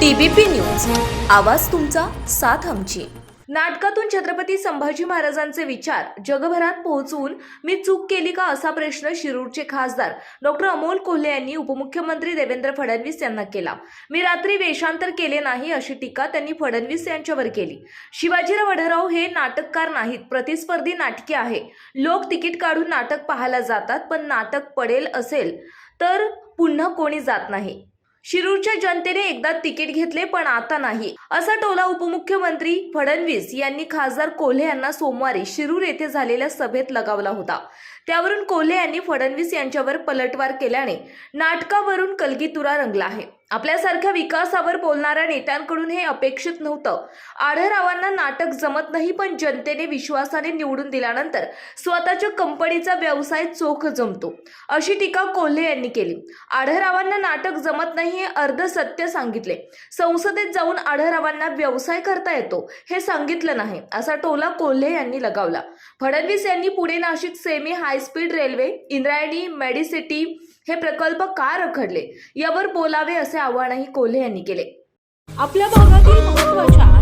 TBP news. आवाज तुमचा साथ आमची. नाटकातून छत्रपती संभाजी महाराजांचे विचार जगभरात पोहोचवून मी चूक केली का असा प्रश्न शिरूरचे खासदार डॉक्टर अमोल कोल्हे यांनी उपमुख्यमंत्री देवेंद्र फडणवीस यांना केला. मी रात्री वेषांतर केले नाही अशी टीका त्यांनी फडणवीस यांच्यावर केली. शिवाजीराव वढराव हे नाटककार नाहीत प्रतिस्पर्धी नाटके आहे. लोक तिकीट काढून नाटक पाहायला जातात पण नाटक पडेल असेल तर पुन्हा कोणी जात नाही. शिरूरच्या जनतेने एकदा तिकीट घेतले पण आता नाही. असा टोला उपमुख्यमंत्री फडणवीस यांनी खासदार कोल्हे यांना सोमवारी शिरूर येथे झालेल्या सभेत लगावला होता. त्यावरून कोल्हे यांनी फडणवीस यांच्यावर पलटवार केल्याने नाटकावरून कलगीतुरा रंगला आहे. आपल्यासारख्या विकासावर बोलणाऱ्या नेत्यांकडून हे अपेक्षित नव्हतं. आढळरावांना नाटक जमत नाही पण जनतेने विश्वासाने निवडून दिल्यानंतर स्वतःच्या कंपनीचा व्यवसाय चोख जमतो अशी टीका कोल्हे यांनी केली. आढळरावांना नाटक जमत नाही हे अर्ध सत्य सांगितले. संसदेत जाऊन आढळरावांना व्यवसाय करता येतो हे सांगितलं नाही असा टोला कोल्हे यांनी लगावला. फडणवीस यांनी Pune Nashik semi high speed railway Indrayani medicity हे प्रकल्प का रखडले? यावर बोलावे असे आवाहनही कोल्हे यांनी केले. आपल्या भागातील महत्त्वाच्या